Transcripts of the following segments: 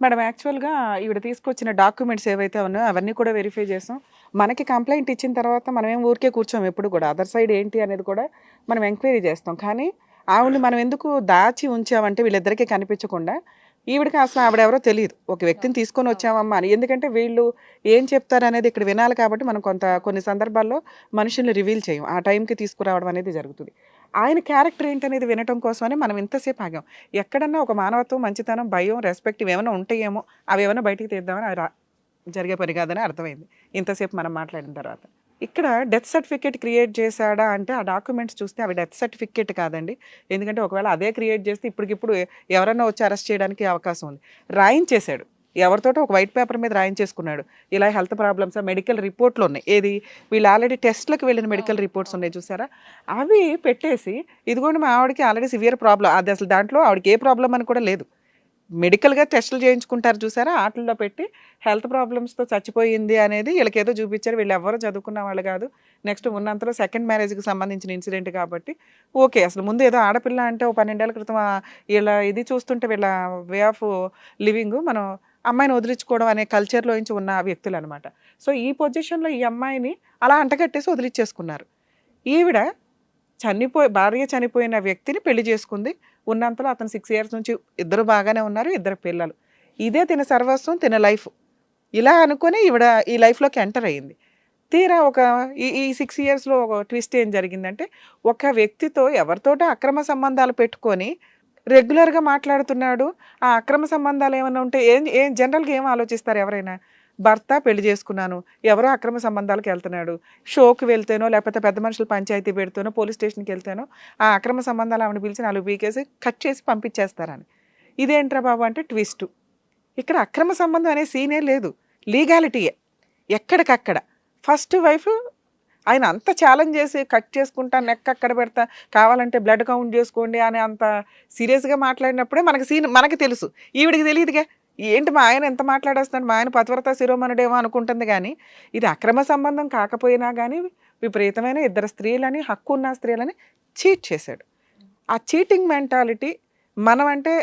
Madam యాక్చువల్గా ఈవిడ తీసుకొచ్చిన డాక్యుమెంట్స్ ఏవైతే ఉన్నాయో అవన్నీ కూడా వెరిఫై చేసాం. మనకి కంప్లైంట్ ఇచ్చిన తర్వాత మనం ఏం ఊరికే కూర్చోం ఎప్పుడు కూడా. అదర్ సైడ్ ఏంటి అనేది కూడా మనం ఎంక్వైరీ చేస్తాం. కానీ ఆవిడని మనం ఎందుకు దాచి ఉంచామంటే వీళ్ళిద్దరికీ కనిపించకుండా ఈవిడికి అసలు ఆవిడెవరో తెలియదు. ఒక వ్యక్తిని తీసుకొని వచ్చామమ్మా అని. ఎందుకంటే వీళ్ళు ఏం చెప్తారు అనేది ఇక్కడ వినాలి కాబట్టి మనం కొంత కొన్ని సందర్భాల్లో మనుషుల్ని రివీల్ చేయం. ఆ టైంకి తీసుకురావడం అనేది జరుగుతుంది. ఆయన క్యారెక్టర్ ఏంటనేది వినటం కోసమని మనం ఇంతసేపు ఆగాం. ఎక్కడన్నా ఒక మానవత్వం మంచితనం భయం రెస్పెక్ట్ ఏమైనా ఉంటాయేమో అవి ఏమైనా బయటికి తీద్దామని రా- జరిగే పని కాదని అర్థమైంది. ఇంతసేపు మనం మాట్లాడిన తర్వాత. ఇక్కడ డెత్ సర్టిఫికేట్ క్రియేట్ చేశాడా అంటే ఆ డాక్యుమెంట్స్ చూస్తే అవి డెత్ సర్టిఫికేట్ కాదండి. ఎందుకంటే ఒకవేళ అదే క్రియేట్ చేస్తే ఇప్పటికిప్పుడు ఎవరన్నా వచ్చి అరెస్ట్ చేయడానికి అవకాశం ఉంది. రాయించేశాడు. ఎవరితోటో ఒక వైట్ పేపర్ మీద రాయించేసుకున్నాడు. ఇలా హెల్త్ ప్రాబ్లమ్స్ మెడికల్ రిపోర్ట్లు ఉన్నాయి. ఏది? వీళ్ళు ఆల్రెడీ టెస్ట్లకు వెళ్ళిన మెడికల్ రిపోర్ట్స్ ఉన్నాయి చూసారా? అవి పెట్టేసి ఇదిగోండి మా ఆవిడకి ఆల్రెడీ సివియర్ ప్రాబ్లం అది అసలు దాంట్లో ఆవిడకి ఏ ప్రాబ్లం అని కూడా లేదు. మెడికల్గా టెస్టులు చేయించుకుంటారు చూసారా? వాటిల్లో పెట్టి హెల్త్ ప్రాబ్లమ్స్తో చచ్చిపోయింది అనేది వీళ్ళకి ఏదో చూపించారు. వీళ్ళు ఎవరు చదువుకున్న వాళ్ళు కాదు. నెక్స్ట్ ఉన్నంతలో సెకండ్ మ్యారేజ్కి సంబంధించిన ఇన్సిడెంట్ కాబట్టి ఓకే అసలు ముందు ఏదో ఆడపిల్ల అంటే ఓ పన్నెండేళ్ళ క్రితం వీళ్ళ ఇది చూస్తుంటే వీళ్ళ వే ఆఫ్ లివింగ్ మనం అమ్మాయిని వదిలించుకోవడం అనే కల్చర్లో నుంచి ఉన్న వ్యక్తులు అనమాట సో ఈ పొజిషన్లో ఈ అమ్మాయిని అలా అంటగట్టేసి వదిలించేసుకున్నారు ఈవిడ చనిపోయి భార్య చనిపోయిన వ్యక్తిని పెళ్ళి చేసుకుంది. ఉన్నంతలో అతను సిక్స్ ఇయర్స్ నుంచి ఇద్దరు బాగానే ఉన్నారు ఇద్దరు పిల్లలు. ఇదే తిన సర్వస్వం తిన లైఫ్ ఇలా అనుకుని ఈవిడ ఈ లైఫ్లోకి ఎంటర్ అయ్యింది. తీరా ఒక ఈ ఈ సిక్స్ ఇయర్స్లో ఒక ట్విస్ట్ ఏం జరిగిందంటే ఒక వ్యక్తితో ఎవరితోటో అక్రమ సంబంధాలు పెట్టుకొని రెగ్యులర్గా మాట్లాడుతున్నాడు. ఆ అక్రమ సంబంధాలు ఏమైనా ఉంటే ఏం ఏం జనరల్గా ఏం ఆలోచిస్తారు ఎవరైనా? భర్త పెళ్ళి చేసుకున్నాను. ఎవరో అక్రమ సంబంధాలకు వెళ్తున్నాడు. షోకి వెళ్తేనో లేకపోతే పెద్ద మనుషులు పంచాయతీ పెడితేనో పోలీస్ స్టేషన్కి వెళ్తేనో ఆ అక్రమ సంబంధాలు ఆవిడ పిలిచి నాలుగు పీకేసి కట్ చేసి పంపించేస్తారని. ఇదేంట్రా బాబు అంటే ట్విస్ట్. ఇక్కడ అక్రమ సంబంధం అనే సీనే లేదు. లీగాలిటీయే. ఎక్కడికక్కడ. ఫస్ట్ వైఫ్ ఆయన అంత ఛాలెంజ్ చేసి కట్ చేసుకుంటా నెక్ అక్కడ పెడతా కావాలంటే బ్లడ్ కౌంట్ చేసుకోండి అని అంత సీరియస్గా మాట్లాడినప్పుడే మనకి సీన్ మనకి తెలుసు. ఈవిడికి తెలియదుగా. ఏంటి మా ఆయన ఎంత మాట్లాడేస్తున్నాడు? మా ఆయన పతివ్రత శిరోమనుడేమో అనుకుంటుంది కానీ ఇది అక్రమ సంబంధం కాకపోయినా కానీ విపరీతమైన ఇద్దరు స్త్రీలని హక్కు ఉన్న స్త్రీలని చీట్ చేశాడు. ఆ చీటింగ్ మెంటాలిటీ మనం అంటే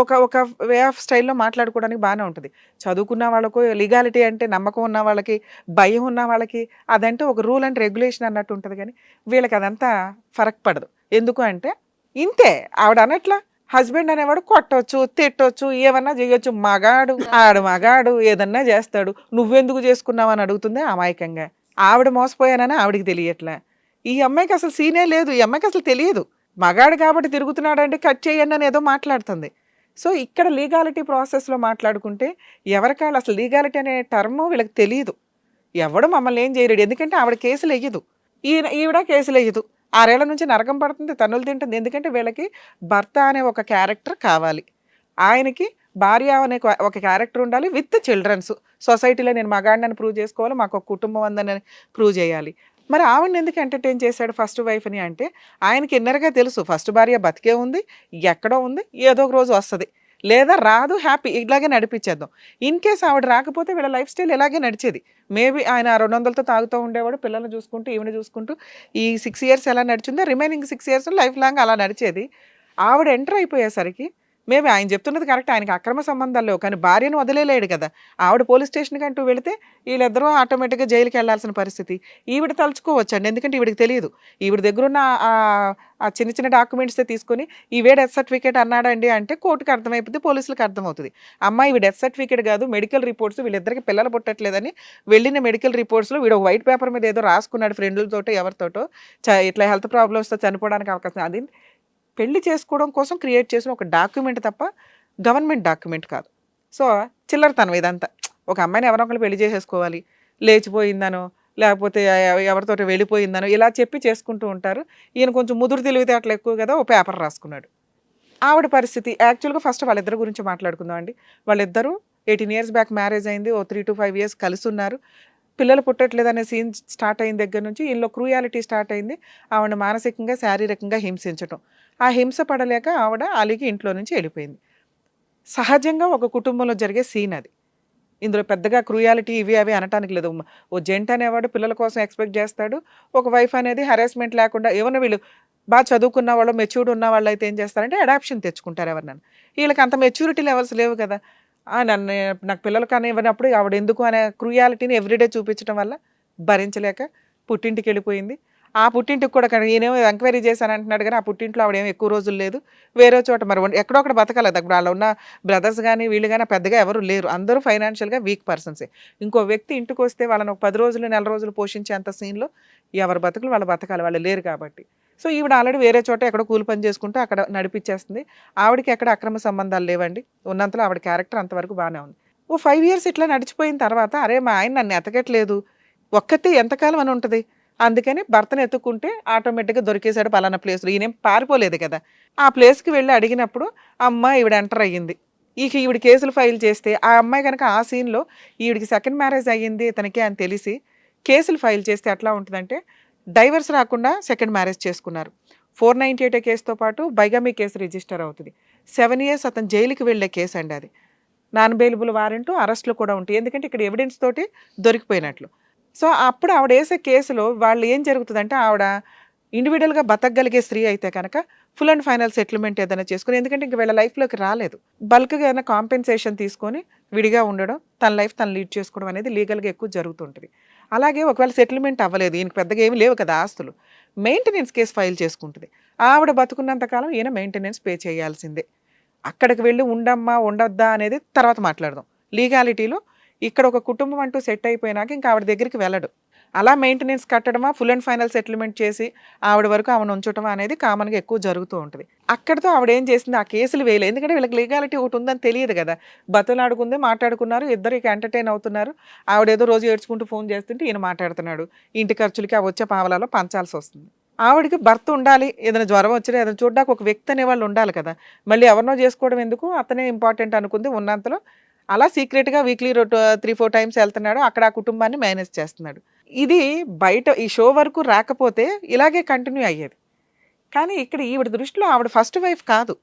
ఒక ఒక వే ఆఫ్ స్టైల్లో మాట్లాడుకోవడానికి బాగానే ఉంటుంది. చదువుకున్న వాళ్ళకు లీగాలిటీ అంటే నమ్మకం ఉన్న వాళ్ళకి భయం ఉన్న వాళ్ళకి అదంటే ఒక రూల్ అండ్ రెగ్యులేషన్ అన్నట్టు ఉంటుంది కానీ వీళ్ళకి అదంతా ఫరక్ పడదు. ఎందుకు అంటే ఇంతే. ఆవిడ అనట్లా హస్బెండ్ అనేవాడు కొట్టవచ్చు తిట్టవచ్చు ఏమన్నా చేయొచ్చు. మగాడు ఆడు మగాడు ఏదన్నా చేస్తాడు. నువ్వెందుకు చేసుకున్నావు అని అడుగుతుంది అమాయకంగా. ఆవిడ మోసపోయానని ఆవిడకి తెలియట్లే. ఈ అమ్మాయికి అసలు సీనే లేదు. ఈ అమ్మాయికి అసలు తెలియదు. మగాడు కాబట్టి తిరుగుతున్నాడు అంటే కట్ చేయండి అని ఏదో మాట్లాడుతుంది. సో ఇక్కడ లీగాలిటీ ప్రాసెస్లో మాట్లాడుకుంటే ఎవరికాళ్ళు అసలు లీగాలిటీ అనే టర్మ్ వీళ్ళకి తెలియదు ఎవడు మమ్మల్ని ఏం చేయలేడు. ఎందుకంటే ఆవిడ కేసులు వేయదు. ఈయన ఈవిడ కేసులు వేయదు. ఆరేళ్ళ నుంచి నరకం పడుతుంది తన్నులు తింటుంది. ఎందుకంటే వీళ్ళకి భర్త అనే ఒక క్యారెక్టర్ కావాలి. ఆయనకి భార్య అనే ఒక- క్యారెక్టర్ ఉండాలి విత్ చిల్డ్రన్స్. సొసైటీలో నేను మగాడిని ప్రూవ్ చేసుకోవాలి మాకు ఒక కుటుంబం ఉందని ప్రూవ్ చేయాలి. మరి ఆవిడని ఎందుకు ఎంటర్టైన్ చేశాడు ఫస్ట్ వైఫ్ని అంటే ఆయనకి ఇన్నర్గా తెలుసు. ఫస్ట్ భార్య బతికే ఉంది ఎక్కడో ఉంది ఏదో ఒక రోజు వస్తుంది. లేదా రాదు హ్యాపీ ఇలాగే నడిపించేద్దాం. ఇన్ కేస్ ఆవిడ రాకపోతే వీళ్ళ లైఫ్ స్టైల్ ఇలాగే నడిచేది. మేబీ ఆయన రెండు వందలతో తాగుతూ ఉండేవాడు పిల్లల్ని చూసుకుంటూ ఈవిడ చూసుకుంటూ ఈ సిక్స్ ఇయర్స్ ఎలా నడిచిందో remaining six years life long అలా నడిచేది. ఆవిడ ఎంటర్ అయిపోయేసరికి మేబీ ఆయన చెప్తున్నది కరెక్ట్. ఆయనకి అక్రమ సంబంధాలు లేవు. కానీ భార్యను వదిలేలేడు కదా. ఆవిడ పోలీస్ స్టేషన్కి అంటూ వెళితే వీళ్ళిద్దరూ ఆటోమేటిక్గా జైలుకి వెళ్ళాల్సిన పరిస్థితి. ఈవిడ తలుచుకోవచ్చండి. ఎందుకంటే ఈవిడికి తెలియదు. ఈవిడ దగ్గర ఉన్న ఆ- చిన్న చిన్న డాక్యుమెంట్స్ తీసుకొని ఈవే డెత్ సర్టిఫికేట్ అన్నాడండి అంటే కోర్టుకి అర్థమైపోతే పోలీసులకు అర్థమవుతుంది. అమ్మాయి ఇవి డెత్ సర్టిఫికేట్ కాదు మెడికల్ రిపోర్ట్స్ వీళ్ళిద్దరికి పిల్లలు పుట్టట్లేదని వెళ్ళిన మెడికల్ రిపోర్ట్స్లో వీడు వైట్ పేపర్ మీద ఏదో రాసుకున్నాడు ఫ్రెండ్లతోటో ఎవరితోటో. చ ఇట్లా హెల్త్ ప్రాబ్లమ్స్తో చనిపోవడానికి అవకాశం అది పెళ్ళి చేసుకోవడం కోసం క్రియేట్ చేసిన ఒక డాక్యుమెంట్ తప్ప గవర్నమెంట్ డాక్యుమెంట్ కాదు. సో చిల్లరతనం ఇదంతా. ఒక అమ్మాయిని ఎవరో ఒకరు పెళ్ళి చేసేసుకోవాలి. లేచిపోయిందనో లేకపోతే ఎవరితో వెళ్ళిపోయిందనో ఇలా చెప్పి చేసుకుంటూ ఉంటారు. ఈయన కొంచెం ముదురు తెలివితే అట్లా ఎక్కువ కదా ఓ పేపర్ రాసుకున్నాడు. ఆవిడ పరిస్థితి యాక్చువల్గా ఫస్ట్ వాళ్ళిద్దరి గురించి మాట్లాడుకుందాం అండి. వాళ్ళిద్దరూ ఎయిటీన్ ఇయర్స్ బ్యాక్ మ్యారేజ్ అయింది ఓ త్రీ టు ఫైవ్ ఇయర్స్ కలిసి ఉన్నారు. పిల్లలు పుట్టట్లేదు అనే సీన్ స్టార్ట్ అయిన దగ్గర నుంచి ఈయనలో క్రూయాలిటీ స్టార్ట్ అయింది. ఆవిడ మానసికంగా శారీరకంగా హింసించటం. ఆ హింస పడలేక ఆవిడ అలిగి ఇంట్లో నుంచి వెళ్ళిపోయింది. సహజంగా ఒక కుటుంబంలో జరిగే సీన్ అది. ఇందులో పెద్దగా క్రూయాలిటీ ఇవి అవి అనటానికి లేదు. ఓ జెంట్ అనేవాడు పిల్లల కోసం ఎక్స్పెక్ట్ చేస్తాడు. ఒక వైఫ్ అనేది హెరాస్మెంట్ లేకుండా ఏమన్నా వీళ్ళు బాగా చదువుకున్న వాళ్ళు మెచ్యూర్డ్ ఉన్న వాళ్ళు అయితే ఏం చేస్తారంటే అడాప్షన్ తెచ్చుకుంటారు ఎవరినైనా. వీళ్ళకి అంత మెచ్యూరిటీ లెవెల్స్ లేవు కదా. నన్ను నాకు పిల్లలు కానీ ఇవ్వనప్పుడు ఆవిడ ఎందుకు అనే క్రూయాలిటీని ఎవ్రీడే చూపించడం వల్ల భరించలేక పుట్టింటికి వెళ్ళిపోయింది. ఆ పుట్టింటికి కూడా కానీ ఈయనేమో ఎంక్వైరీ చేశాను అంటున్నాడు కానీ ఆ పుట్టింట్లో ఆవిడేమో ఎక్కువ రోజులు లేదు. వేరే చోట మరి ఎక్కడో ఒకటి బతకలేదు అప్పుడు వాళ్ళ ఉన్న బ్రదర్స్ కానీ వీళ్ళు కానీ పెద్దగా ఎవరు లేరు. అందరూ ఫైనాన్షియల్గా వీక్ పర్సన్సే ఇంకో వ్యక్తి ఇంటికి వస్తే వాళ్ళని ఒక పది రోజులు నెల రోజులు పోషించే అంత సీన్లో ఎవరి బతుకులు వాళ్ళు బతకాలి. వాళ్ళు లేరు కాబట్టి. సో ఈవిడ ఆల్రెడీ వేరే చోట ఎక్కడో కూలి పని చేసుకుంటూ అక్కడ నడిపించేస్తుంది ఆవిడకి ఎక్కడ అక్రమ సంబంధాలు లేవండి. ఉన్నంతలో ఆవిడ క్యారెక్టర్ అంతవరకు బాగానే ఉంది. ఓ ఫైవ్ ఇయర్స్ ఇట్లా నడిచిపోయిన తర్వాత అరే మా ఆయన నన్ను ఎతకట్లేదు. ఒక్కతే ఎంతకాలం అని ఉంటుంది? అందుకని భర్తను ఎత్తుకుంటే ఆటోమేటిక్గా దొరికేశాడు పలానా ప్లేస్లో. ఈయనేం పారిపోలేదు కదా. ఆ ప్లేస్కి వెళ్ళి అడిగినప్పుడు అమ్మ ఈవిడ ఎంటర్ అయ్యింది. ఇక ఈవిడ కేసులు ఫైల్ చేస్తే ఆ అమ్మాయి కనుక ఆ సీన్లో ఈవిడికి సెకండ్ మ్యారేజ్ అయ్యింది తనకి అని తెలిసి కేసులు ఫైల్ చేస్తే ఎట్లా ఉంటుందంటే డైవర్స్ రాకుండా సెకండ్ మ్యారేజ్ చేసుకున్నారు. ఫోర్ నైంటీ ఎయిట్ కేసుతో పాటు బైగామీ కేసు రిజిస్టర్ అవుతుంది. సెవెన్ ఇయర్స్ అతను జైలుకి వెళ్ళే కేసు అండి అది. నాన్ బెయిలబుల్ వారెంట్ అరెస్టులు కూడా ఉంటాయి. ఎందుకంటే ఇక్కడ ఎవిడెన్స్ తోటి దొరికిపోయినట్లు. సో అప్పుడు ఆవిడ వేసే కేసులో వాళ్ళు ఏం జరుగుతుందంటే ఆవిడ ఇండివిజువల్గా బతకగలిగే స్త్రీ అయితే కనుక ఫుల్ అండ్ ఫైనల్ సెటిల్మెంట్ ఏదైనా చేసుకుని ఎందుకంటే ఇంక వీళ్ళ లైఫ్లోకి రాలేదు. బల్క్గా ఏదైనా కాంపెన్సేషన్ తీసుకొని విడిగా ఉండడం తన లైఫ్ తను లీడ్ చేసుకోవడం అనేది లీగల్గా ఎక్కువ జరుగుతుంటుంది. అలాగే ఒకవేళ సెటిల్మెంట్ అవ్వలేదు ఈయనకి పెద్దగా ఏమి లేవు కదా ఆస్తులు మెయింటెనెన్స్ కేసు ఫైల్ చేసుకుంటుంది. ఆవిడ బతుకున్నంతకాలం ఈయన మెయింటెనెన్స్ పే చేయాల్సిందే. అక్కడికి వెళ్ళి ఉండమ్మా ఉండొద్దా అనేది తర్వాత మాట్లాడదాం. లీగాలిటీలో ఇక్కడ ఒక కుటుంబం అంటూ సెట్ అయిపోయినాక ఇంకా ఆవిడ దగ్గరికి వెళ్ళడు. అలా మెయింటెనెన్స్ కట్టడమా ఫుల్ అండ్ ఫైనల్ సెటిల్మెంట్ చేసి ఆవిడ వరకు ఆమెను ఉంచడం అనేది కామన్గా ఎక్కువ జరుగుతూ ఉంటుంది. అక్కడితో ఆవిడ ఏం చేసింది? ఆ కేసులు వేయలేదు ఎందుకంటే వీళ్ళకి లీగాలిటీ ఒకటి ఉందని తెలియదు కదా. బతులాడుకుంది మాట్లాడుకున్నారు ఇద్దరు ఇక ఎంటర్టైన్ అవుతున్నారు. ఆవిడ ఏదో రోజు ఏడ్చుకుంటూ ఫోన్ చేస్తుంటే ఈయన మాట్లాడుతున్నాడు. ఇంటి ఖర్చులకి ఆ వచ్చే పావలాలో పంచాల్సి వస్తుంది. ఆవిడకి భర్త ఉండాలి. ఏదైనా జ్వరం వచ్చినా ఏదైనా చూడడానికి ఒక వ్యక్తి అనేవాళ్ళు ఉండాలి కదా. మళ్ళీ ఎవరినో చేసుకోవడం ఎందుకు? అతనే ఇంపార్టెంట్ అనుకుంది ఉన్నంతలో అలా సీక్రెట్గా వీక్లీ త్రీ ఫోర్ టైమ్స్ వెళ్తున్నాడు. అక్కడ ఆ కుటుంబాన్ని మేనేజ్ చేస్తున్నాడు. ఇది బయట ఈ షో వరకు రాకపోతే ఇలాగే కంటిన్యూ అయ్యేది. కానీ ఇక్కడ ఈవిడ దృష్టిలో ఆవిడ ఫస్ట్ వైఫ్ కాదు.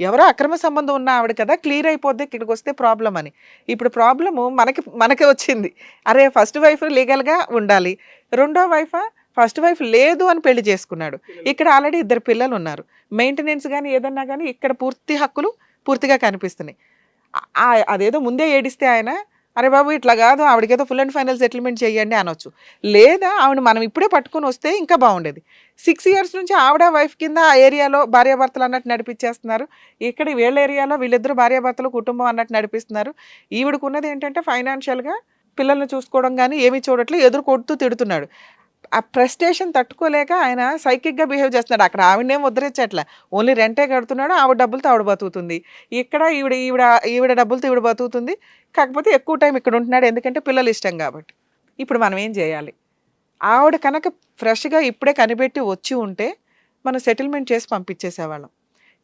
ఎవరో అక్రమ సంబంధం ఉన్న ఆవిడ కదా క్లియర్ అయిపోద్ది ఇక్కడికి వస్తే ప్రాబ్లం అని. ఇప్పుడు ప్రాబ్లము మనకి మనకే వచ్చింది. అరే ఫస్ట్ వైఫ్ లీగల్గా ఉండాలి. రెండో వైఫా? ఫస్ట్ వైఫ్ లేదు అని పెళ్ళి చేసుకున్నాడు. ఇక్కడ ఆల్రెడీ ఇద్దరు పిల్లలు ఉన్నారు. మెయింటెనెన్స్ కానీ ఏదన్నా కానీ ఇక్కడ పూర్తి హక్కులు పూర్తిగా కనిపిస్తున్నాయి. అదేదో ముందే ఏడిస్తే ఆయన అరే బాబు ఇట్లా కాదు ఆవిడకేదో ఫుల్ అండ్ ఫైనల్ సెటిల్మెంట్ చేయండి అనొచ్చు. లేదా ఆవిడ మనం ఇప్పుడే పట్టుకొని వస్తే ఇంకా బాగుండేది. సిక్స్ ఇయర్స్ నుంచి ఆవిడ వైఫ్ కింద ఆ ఏరియాలో భార్యాభర్తలు అన్నట్టు నడిపించేస్తున్నారు. ఇక్కడ వీళ్ళ ఏరియాలో వీళ్ళిద్దరు భార్యాభర్తలు కుటుంబం అన్నట్టు నడిపిస్తున్నారు. ఈవిడకున్నది ఏంటంటే ఫైనాన్షియల్గా పిల్లల్ని చూసుకోవడం కానీ ఏమీ చూడట్లేదు ఎదురు కొడుతూ తిడుతున్నాడు. ఆ ప్రెస్టేషన్ తట్టుకోలేక ఆయన సైకిక్గా బిహేవ్ చేస్తున్నాడు. అక్కడ ఆవిడనేం ముద్రించట్లే ఓన్లీ రెంటే కడుతున్నాడు ఆవిడ డబ్బులతో ఆవిడ బతుకుతుంది. ఇక్కడ ఈవిడ ఈవిడ ఈవిడ డబ్బులతో ఈవిడ బతుకుతుంది. కాకపోతే ఎక్కువ టైం ఇక్కడ ఉంటున్నాడు ఎందుకంటే పిల్లలు ఇష్టం కాబట్టి. ఇప్పుడు మనం ఏం చేయాలి? ఆవిడ కనుక ఫ్రెష్గా ఇప్పుడే కనిపెట్టి వచ్చి ఉంటే మనం సెటిల్మెంట్ చేసి పంపించేసేవాళ్ళం.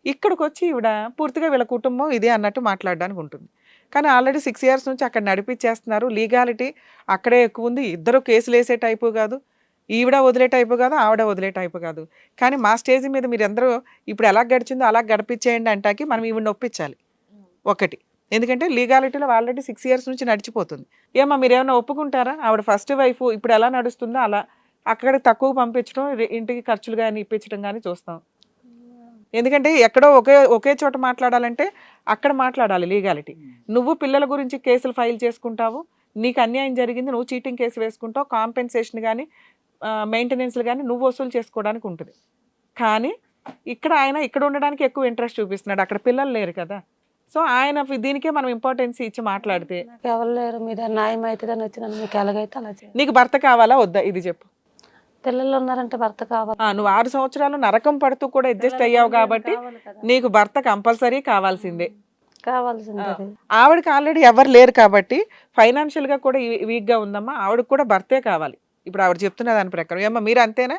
ఇక్కడికి వచ్చి ఈవిడ పూర్తిగా వీళ్ళ కుటుంబం ఇదే అన్నట్టు మాట్లాడడానికి ఉంటుంది. కానీ ఆల్రెడీ సిక్స్ ఇయర్స్ నుంచి అక్కడ నడిపించేస్తున్నారు. లీగాలిటీ అక్కడే ఎక్కువ ఉంది. ఇద్దరు కేసులు వేసే టైపు కాదు. ఈవిడ వదిలే టైపు కాదు ఆవిడ వదిలే టైపు కాదు. కానీ మా స్టేజ్ మీద మీరు అందరూ ఇప్పుడు ఎలా గడిచిందో అలా గడిపించేయండి అంటాకి మనం ఈవిడ ఒప్పించాలి. ఒకటి. ఎందుకంటే లీగాలిటీలో ఆల్రెడీ సిక్స్ ఇయర్స్ నుంచి నడిచిపోతుంది. ఏమా మీరు ఏమైనా ఒప్పుకుంటారా? ఆవిడ ఫస్ట్ వైఫ్ ఇప్పుడు ఎలా నడుస్తుందో అలా. అక్కడ తక్కువ పంపించడం ఇంటికి ఖర్చులు కానీ ఇప్పించడం కానీ చూస్తాం. ఎందుకంటే ఎక్కడో ఒకే ఒకే చోట మాట్లాడాలంటే అక్కడ మాట్లాడాలి లీగాలిటీ. నువ్వు పిల్లల గురించి కేసులు ఫైల్ చేసుకుంటావు నీకు అన్యాయం జరిగింది నువ్వు చీటింగ్ కేసు వేసుకుంటావు కాంపెన్సేషన్ కానీ మెయింటెనెన్స్లు కానీ నువ్వు వసూలు చేసుకోవడానికి ఉంటుంది. కానీ ఇక్కడ ఆయన ఇక్కడ ఉండడానికి ఎక్కువ ఇంట్రెస్ట్ చూపిస్తున్నాడు. అక్కడ పిల్లలు లేరు కదా. సో ఆయన దీనికే మనం ఇంపార్టెన్స్ ఇచ్చి మాట్లాడితే ఎవరు లేరు? మీద న్యాయం అవుతుందని వచ్చినాను మీకు ఎలాగైతే అలా చేయండి నీకు భర్త కావాలా? వద్దా? ఇది చెప్పు. పిల్లలు ఉన్నారంటే భర్త కావాలి. నువ్వు ఆరు సంవత్సరాలు నరకం పడుతూ కూడా అడ్జస్ట్ అయ్యావు కాబట్టి. నీకు భర్త కంపల్సరీ కావాల్సిందే. కావాల్సింది. ఆవిడకి ఆల్రెడీ ఎవరు లేరు కాబట్టి ఫైనాన్షియల్గా కూడా ఈ- వీక్గా ఉందమ్మా. ఆవిడకి కూడా భర్తే కావాలి. ఇప్పుడు ఆవిడ చెప్తున్న దాని ప్రకారం ఏమ్మా మీరు అంతేనా?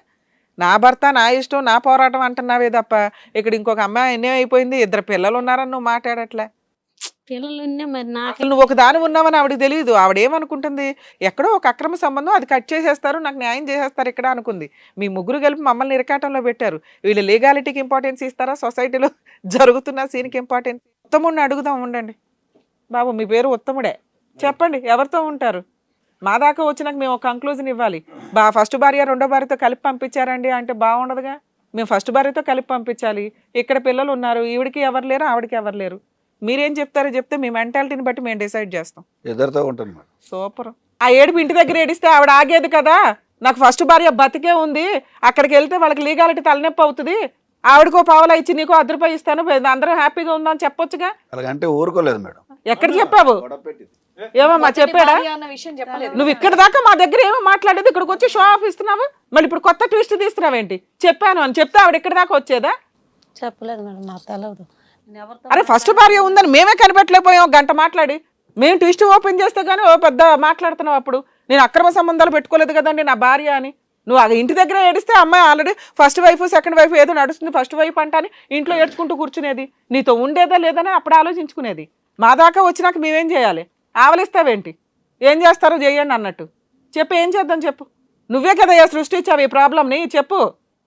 నా భర్త నా ఇష్టం నా పోరాటం అంటున్నావే తప్ప ఇక్కడ ఇంకొక అమ్మాయి ఎన్నే అయిపోయింది ఇద్దరు పిల్లలు ఉన్నారని నువ్వు మాట్లాడట్లే. నువ్వు ఒక దాని ఉన్నావని ఆవిడకి తెలియదు ఆవిడ ఏమనుకుంటుంది? ఎక్కడో ఒక అక్రమ సంబంధం అది కట్ చేసేస్తారు నాకు న్యాయం చేసేస్తారు ఇక్కడ అనుకుంది. మీ ముగ్గురు కలిపి మమ్మల్ని ఇరకాటంలో పెట్టారు. వీళ్ళు లీగాలిటీకి ఇంపార్టెన్స్ ఇస్తారా? సొసైటీలో జరుగుతున్న సీన్కి ఇంపార్టెన్స్? ఉత్తముడిని అడుగుదాం ఉండండి. బాబు మీ పేరు ఉత్తముడే. చెప్పండి ఎవరితో ఉంటారు? మా దాకా వచ్చినాక మేము ఒక కంక్లూజన్ ఇవ్వాలి. బా ఫస్ట్ భార్య రెండో భార్యతో కలిపి పంపించారండి అంటే బాగుండదుగా? మేము ఫస్ట్ భార్యతో కలిపి పంపించాలి. ఇక్కడ పిల్లలు ఉన్నారు ఈవిడికి ఎవరు లేరు ఆవిడకి ఎవరు లేరు. మీరేం చెప్తారో చెప్తే మీ మెంటాలిటీని బట్టి మేము డిసైడ్ చేస్తాం. ఉంటాను మేడం. సూపర్ ఆ ఏడుపు ఇంటి దగ్గర ఏడిస్తే ఆవిడ ఆగేది కదా? నాకు ఫస్ట్ భార్య బతికే ఉంది. అక్కడికి వెళ్తే వాళ్ళకి లీగాలిటీ తలనొప్పి అవుతుంది. ఆవిడకో పావలా ఇచ్చి నీకో అర్ధ రూపాయి ఇస్తాను. అందరూ హ్యాపీగా ఉందని చెప్పొచ్చుగా? అలాగంటే ఊరుకోలేదు మేడం. ఎక్కడ చెప్పావు? ఏమమ్మా చెప్పాడా? నువ్వు ఇక్కడ దాకా మా దగ్గర ఏమో మాట్లాడేది ఇక్కడికి వచ్చి షో ఆఫ్ ఇస్తున్నావు? మళ్ళీ ఇప్పుడు కొత్త ట్విస్ట్ తీస్తున్నావేంటి? చెప్పాను అని చెప్తే ఆవిడ ఇక్కడ దాకా వచ్చేదా? చెప్పలేదు మేడం నాకు ఎవరితో అరే ఫస్ట్ భార్య ఉందని మేమే కనిపెట్టలేకపోయాం ఒక గంట మాట్లాడి. మేము ట్విస్ట్ ఓపెన్ చేస్తే కానీ ఓ పెద్ద మాట్లాడుతున్నావు అప్పుడు. నేను అక్రమ సంబంధాలు పెట్టుకోలేదు కదండి నా భార్య అని. నువ్వు ఆ ఇంటి దగ్గర ఏడిస్తే అమ్మాయి already first wife second wife ఏదో నడుస్తుంది ఫస్ట్ వైఫ్ అంటాని ఇంట్లో ఏడ్చుకుంటూ కూర్చునేది. నీతో ఉండేదా లేదని అప్పుడు ఆలోచించుకునేది. మా దాకా వచ్చినాక మేమేం చేయాలి? ఆవలిస్తావేంటి? ఏం చేస్తారో? చేయండి అన్నట్టు. చెప్పు ఏం చేద్దాం చెప్పు. నువ్వే కదా సృష్టించావు ఈ ప్రాబ్లమ్ని? చెప్పు.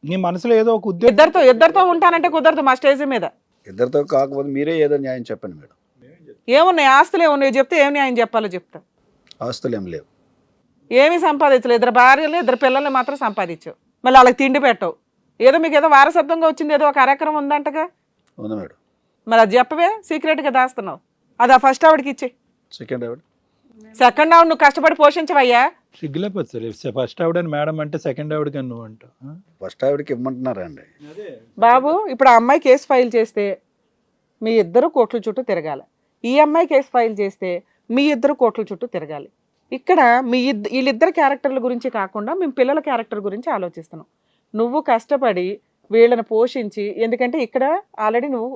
నీ మనసులో ఏదో ఒక ఉద్దేశం. ఇద్దరితో ఇద్దరితో ఉంటానంటే కుదరదు మా స్టేజ్ మీద. ఇద్దరితో కాకపోతే మీరే ఏదో న్యాయం చెప్పండి మేడం. ఏమున్నాయి? ఆస్తులు ఏమున్నాయి? చెప్తే ఏం న్యాయం చెప్పాలో చెప్తా. ఆస్తులు ఏం లేవు. ఏమీ సంపాదించలేదు. ఇద్దరు భార్యలు ఇద్దరు పిల్లల్ని మాత్రం సంపాదించావు. మళ్ళీ వాళ్ళకి తిండి పెట్టవు. ఏదో మీకు ఏదో వారసత్వంగా వచ్చింది ఏదో ఒక కార్యక్రమం ఉందంటగా? ఉంది మేడం. మరి అది చెప్పవే? సీక్రెట్గా దాస్తున్నావు. అది ఆ ఫస్ట్ ఆవిడకి ఇచ్చి సెకండ్ ఆవిడ. సెకండ్ ఆవిడ నువ్వు కష్టపడి పోషించవయ్యా? సిగ్గులేకపోతే ఫస్ట్ ఆవిడ మేడం అంటే సెకండ్ ఆవిడ కానీ నువ్వు అంట ఫస్ట్ ఆవిడకి ఇమ్మంటున్నారా అండి బాబు ఇప్పుడు ఆ అమ్మాయి కేసు ఫైల్ చేస్తే మీ ఇద్దరు కోట్ల చుట్టూ తిరగాలి. ఈ అమ్మాయి కేసు ఫైల్ చేస్తే మీ ఇద్దరు కోట్ల చుట్టూ తిరగాలి. ఇక్కడ మీ ఇద్ద వీళ్ళిద్దరు క్యారెక్టర్ల గురించి కాకుండా మేము పిల్లల క్యారెక్టర్ గురించి ఆలోచిస్తున్నాం. నువ్వు కష్టపడి వీళ్ళని పోషించి ఎందుకంటే ఇక్కడ ఆల్రెడీ నువ్వు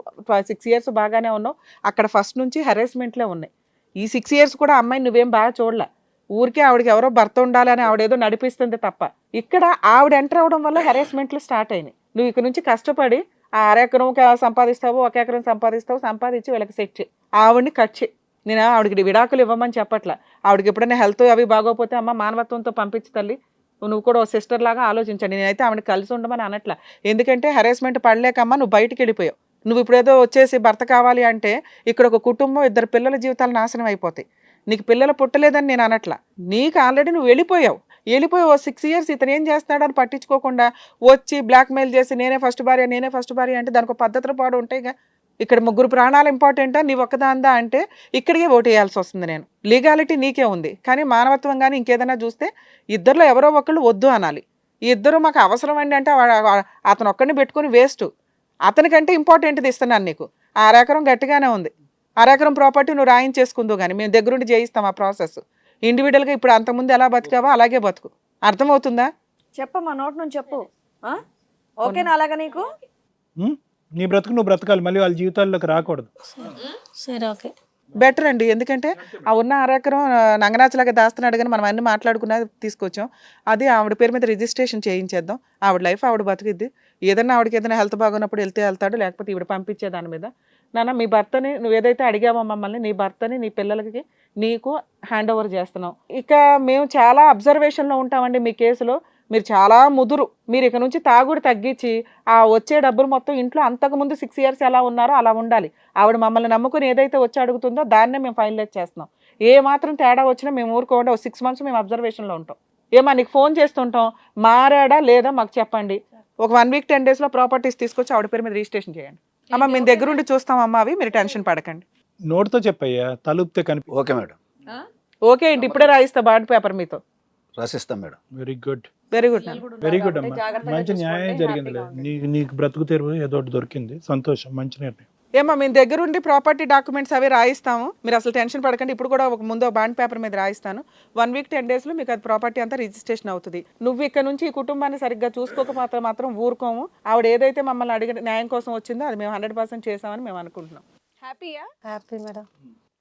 సిక్స్ ఇయర్స్ బాగానే ఉన్నావు. అక్కడ ఫస్ట్ నుంచి హెరాస్మెంట్లే ఉన్నాయి. ఈ సిక్స్ ఇయర్స్ కూడా అమ్మాయి నువ్వేం బాగా చూడలే. ఊరికే ఆవిడకి ఎవరో భర్త ఉండాలని ఆవిడేదో నడిపిస్తుంది తప్ప. ఇక్కడ ఆవిడ ఎంటర్ అవడం వల్ల హెరాస్మెంట్లు స్టార్ట్ అయినాయి. నువ్వు ఇక్కడ నుంచి కష్టపడి ఆ అరెకరం సంపాదిస్తావు ఒక ఎకరం సంపాదిస్తావు సంపాదించి వీళ్ళకి సెట్ చేయి. ఆవిడని కట్ చేయి. నేను ఆవిడకి విడాకులు ఇవ్వమని చెప్పట్లా. ఆవిడకి ఎప్పుడైనా హెల్త్ అవి బాగోకపోతే అమ్మ మానవత్వంతో పంపించి తల్లి. నువ్వు కూడా ఓ సిస్టర్ లాగా ఆలోచించండి నేనైతే ఆవిడ కలిసి ఉండమని అనట్లా. ఎందుకంటే హెరాస్మెంట్ పడలేకమ్మా నువ్వు బయటికి వెళ్ళిపోయావు. నువ్వు ఇప్పుడు ఏదో వచ్చేసి భర్త కావాలి అంటే ఇక్కడ ఒక కుటుంబం ఇద్దరు పిల్లల జీవితాలు నాశనం అయిపోతాయి. నీకు పిల్లలు పుట్టలేదని నేను అనట్లా. నీకు ఆల్రెడీ నువ్వు వెళ్ళిపోయావు. వెళ్ళిపోయి ఓ సిక్స్ ఇయర్స్ ఇతను ఏం చేస్తాడని పట్టించుకోకుండా వచ్చి బ్లాక్మెయిల్ చేసి నేనే ఫస్ట్ భార్య నేనే ఫస్ట్ భార్య అంటే దానికి ఒక పద్ధతులు పాడు ఉంటాయిగా. ఇక్కడ ముగ్గురు ప్రాణాలు ఇంపార్టెంటా? నీ ఒక్కదాందా అంటే ఇక్కడికే ఓటు వేయాల్సి వస్తుంది నేను. లీగాలిటీ నీకే ఉంది. కానీ మానవత్వం కానీ ఇంకేదైనా చూస్తే ఇద్దరిలో ఎవరో ఒకళ్ళు వద్దు అనాలి. ఈ ఇద్దరు మాకు అవసరం అండి అంటే అతను ఒక్కడిని పెట్టుకుని వేస్ట్. అతనికంటే ఇంపార్టెంట్ది ఇస్తున్నాను నీకు. ఆ అరెకరం గట్టిగానే ఉంది. అరెకరం ప్రాపర్టీ నువ్వు రాయించేసుకుందో కానీ మేము దగ్గరుండి చేయిస్తాం ఆ ప్రాసెస్ ఇండివిజువల్గా ఇప్పుడు అంతకుముందు ఎలా బతికావో అలాగే బతుకు. అర్థమవుతుందా? చెప్పమ్మా నోట్ నుంచి చెప్పు. ఆ? ఓకేనా అలాగా నీకు? నీ బ్రతుకు నువ్వు బ్రతకాలి మళ్ళీ వాళ్ళ జీవితాల్లోకి రాకూడదు. సరే ఓకే. బెటర్ అండి ఎందుకంటే ఆ ఉన్న అరెకరం నంగనాచలాగా దాస్తున్నాడు కానీ మనం అన్ని మాట్లాడుకున్నా తీసుకొచ్చాం. అది ఆవిడ పేరు మీద రిజిస్ట్రేషన్ చేయించేద్దాం. ఆవిడ లైఫ్ ఆవిడ బతికిద్ది. ఏదైనా ఆవిడకి ఏదైనా హెల్త్ బాగున్నప్పుడు వెళ్తే వెళ్తాడు లేకపోతే ఈవిడ పంపించే దాని మీద. నాన్న మీ భర్తని నువ్వు ఏదైతే అడిగావో మమ్మల్ని నీ భర్తని నీ పిల్లలకి నీకు హ్యాండ్ ఓవర్ చేస్తున్నాం. ఇక మేము చాలా అబ్జర్వేషన్లో ఉంటామండి మీ కేసులో. మీరు చాలా ముదురు. మీరు ఇక నుంచి తాగుడు తగ్గించి ఆ వచ్చే డబ్బులు మొత్తం ఇంట్లో అంతకుముందు సిక్స్ ఇయర్స్ ఎలా ఉన్నారో అలా ఉండాలి. ఆవిడ మమ్మల్ని నమ్ముకుని ఏదైతే వచ్చి అడుగుతుందో దాన్నే మేము ఫైనలైజ్ చేస్తున్నాం. ఏ మాత్రం తేడా వచ్చినా మేము ఊరుకోకుండా ఒక సిక్స్ మంత్స్ మేము అబ్జర్వేషన్లో ఉంటాం. ఏమా నీకు ఫోన్ చేస్తుంటాం. మారాడా లేదా మాకు చెప్పండి. ఒక వన్ వీక్ టెన్ డేస్లో ప్రాపర్టీస్ తీసుకొచ్చి ఆవిడ పేరు మీద రిజిస్ట్రేషన్ చేయండి. అమ్మ మేము దగ్గరుండి చూస్తాం అమ్మ అవి మీరు టెన్షన్ పడకండి. నోటితో చెప్పయ్యా తలుపుతే కనిపి ఓకే మేడం. ఓకే ఏంటి ఇప్పుడే రాయిస్తా బాండ్ పేపర్ మీతో. రాసిస్తాం madam. Very good very good very good అమ్మా. మంచి న్యాయం జరిగింది నీకు నీకు బ్రతుకు తెరువు ఏదో ఒకటి దొరికింది. సంతోషం మంచి నిర్ణయం. ఏమా మేము దగ్గరుండి ప్రాపర్టీ డాక్యుమెంట్స్ అవి రాయిస్తాము. మీరు అసలు టెన్షన్ పడకండి. ఇప్పుడు కూడా ఒక ముందు బాండ్ పేపర్ మీద రాయిస్తాను. వన్ వీక్ టెన్ డేస్లో మీకు అది ప్రాపర్టీ అంతా రిజిస్ట్రేషన్ అవుతుంది. నువ్వు ఇక్కడ నుంచి ఈ కుటుంబాన్ని సరిగ్గా చూసుకోకపోతే మాత్రం ఊరుకోము. ఆవిడ ఏదైతే మమ్మల్ని అడిగిన న్యాయం కోసం వచ్చిందో అది మేము హండ్రెడ్ పర్సెంట్ చేసామని మేము అనుకుంటున్నాం. హ్యాపీయా హ్యాపీ మేడం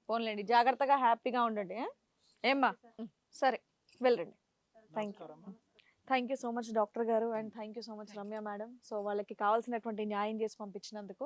పోన్లేండి. జాగ్రత్తగా హ్యాపీగా ఉండండి? ఏమ్మా? సరే వెళ్ళండి. Thank you thank you so much doctor గారు and thank you so much Ramya madam so వాళ్ళకి కావాల్సినటువంటి న్యాయం చేసి పంపించినందుకు